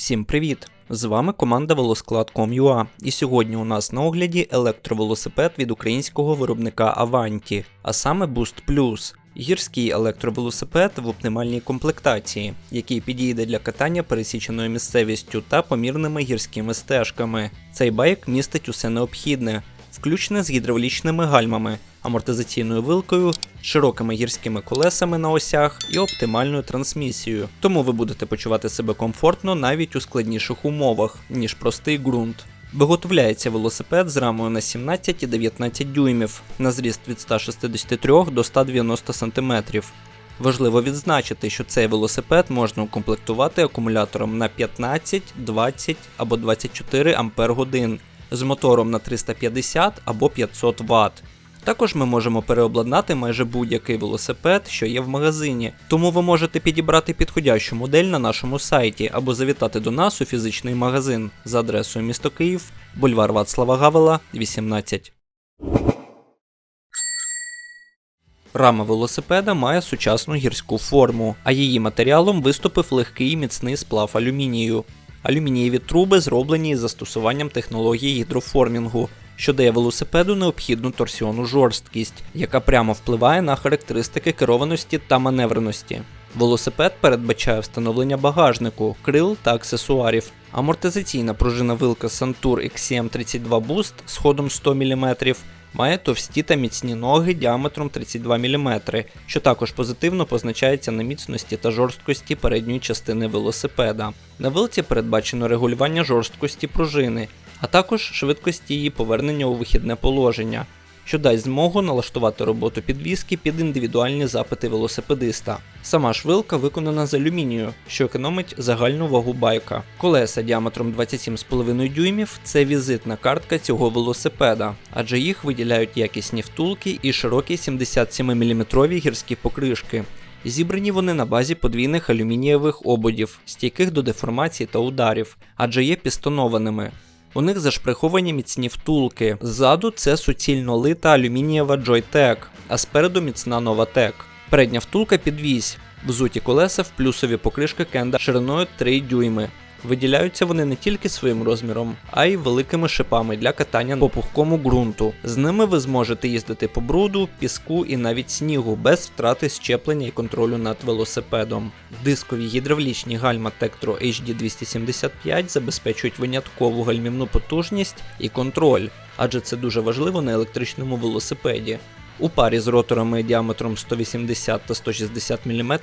Всім привіт! З вами команда Велосклад.com.ua і сьогодні у нас на огляді електровелосипед від українського виробника Avanti, а саме Boost Plus. Гірський електровелосипед в оптимальній комплектації, який підійде для катання пересіченою місцевістю та помірними гірськими стежками. Цей байк містить усе необхідне, включне з гідравлічними гальмами, амортизаційною вилкою, широкими гірськими колесами на осях і оптимальною трансмісією. Тому ви будете почувати себе комфортно навіть у складніших умовах, ніж простий ґрунт. Виготовляється велосипед з рамою на 17 і 19 дюймів на зріст від 163 до 190 см. Важливо відзначити, що цей велосипед можна укомплектувати акумулятором на 15, 20 або 24 Ампер годин з мотором на 350 або 500 Вт. Також ми можемо переобладнати майже будь-який велосипед, що є в магазині, тому ви можете підібрати підходящу модель на нашому сайті або завітати до нас у фізичний магазин за адресою місто Київ, бульвар Вацлава Гавела, 18. Рама велосипеда має сучасну гірську форму, а її матеріалом виступив легкий міцний сплав алюмінію. Алюмінієві труби зроблені із застосуванням технології гідроформінгу, що дає велосипеду необхідну торсіонну жорсткість, яка прямо впливає на характеристики керованості та маневреності. Велосипед передбачає встановлення багажнику, крил та аксесуарів. Амортизаційна пружина вилка Santur XCM32 Boost з ходом 100 мм має товсті та міцні ноги діаметром 32 мм, що також позитивно позначається на міцності та жорсткості передньої частини велосипеда. На вилці передбачено регулювання жорсткості пружини, а також швидкості її повернення у вихідне положення, що дасть змогу налаштувати роботу підвіски під індивідуальні запити велосипедиста. Сама ж вилка виконана з алюмінію, що економить загальну вагу байка. Колеса діаметром 27,5 дюймів це візитна картка цього велосипеда, адже їх виділяють якісні втулки і широкі 77-мм гірські покришки. Зібрані вони на базі подвійних алюмінієвих ободів, стійких до деформації та ударів, адже є пістонованими. У них зашприховані міцні втулки. Ззаду це суцільно лита алюмінієва Joytech, а спереду міцна Novatec. Передня втулка підвісь, взуті колеса в плюсові покришки кенда шириною 3 дюйми. Виділяються вони не тільки своїм розміром, а й великими шипами для катання по пухкому ґрунту. З ними ви зможете їздити по бруду, піску і навіть снігу без втрати щеплення і контролю над велосипедом. Дискові гідравлічні гальма Tektro HD 275 забезпечують виняткову гальмівну потужність і контроль, адже це дуже важливо на електричному велосипеді. У парі з роторами діаметром 180 та 160 мм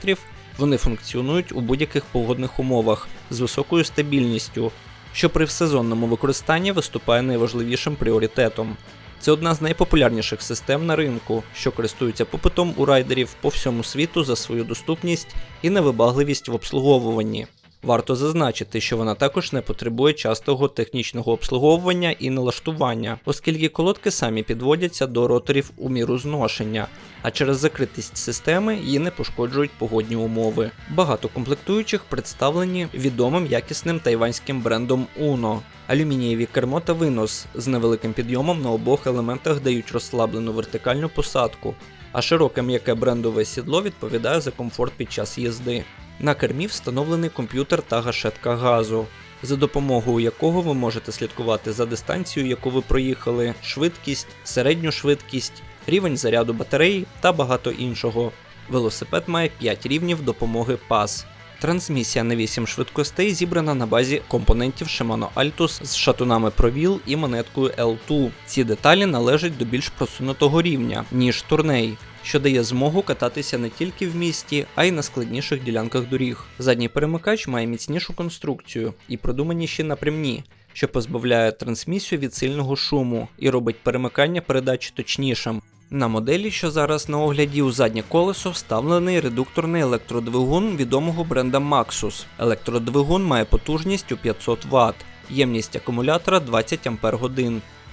вони функціонують у будь-яких погодних умовах з високою стабільністю, що при всезонному використанні виступає найважливішим пріоритетом. Це одна з найпопулярніших систем на ринку, що користується попитом у райдерів по всьому світу за свою доступність і невибагливість в обслуговуванні. Варто зазначити, що вона також не потребує частого технічного обслуговування і налаштування, оскільки колодки самі підводяться до роторів у міру зношення, а через закритість системи її не пошкоджують погодні умови. Багато комплектуючих представлені відомим якісним тайванським брендом Uno. Алюмінієві кермо та винос з невеликим підйомом на обох елементах дають розслаблену вертикальну посадку, а широке м'яке брендове сідло відповідає за комфорт під час їзди. На кермі встановлений комп'ютер та гашетка газу, за допомогою якого ви можете слідкувати за дистанцією, яку ви проїхали, швидкість, середню швидкість, рівень заряду батареї та багато іншого. Велосипед має 5 рівнів допомоги PAS. Трансмісія на 8 швидкостей зібрана на базі компонентів Shimano Altus з шатунами провіл і монеткою L2. Ці деталі належать до більш просунутого рівня, ніж турней, що дає змогу кататися не тільки в місті, а й на складніших ділянках доріг. Задній перемикач має міцнішу конструкцію і продуманіші напрямні, що позбавляє трансмісію від сильного шуму і робить перемикання передач точнішим. На моделі, що зараз на огляді у заднє колесо, вставлений редукторний електродвигун відомого бренда Maxus. Електродвигун має потужність у 500 Вт, ємність акумулятора 20 Ах,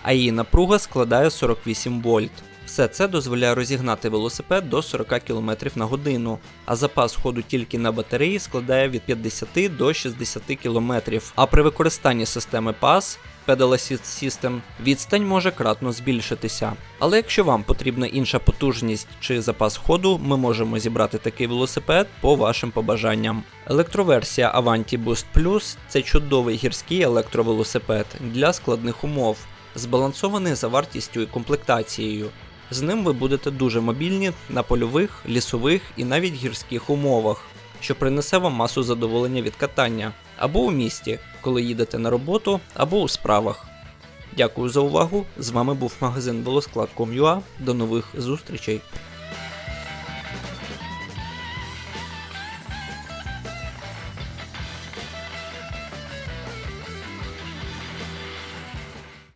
а її напруга складає 48 вольт. Все це дозволяє розігнати велосипед до 40 км на годину, а запас ходу тільки на батареї складає від 50 до 60 км. А при використанні системи PAS Pedal Assist System, відстань може кратно збільшитися. Але якщо вам потрібна інша потужність чи запас ходу, ми можемо зібрати такий велосипед по вашим побажанням. Електроверсія Avanti Boost Plus це чудовий гірський електровелосипед для складних умов, збалансований за вартістю і комплектацією. З ним ви будете дуже мобільні на польових, лісових і навіть гірських умовах, що принесе вам масу задоволення від катання або у місті, коли їдете на роботу, або у справах. Дякую за увагу. З вами був магазин велосклад.com.ua. До нових зустрічей.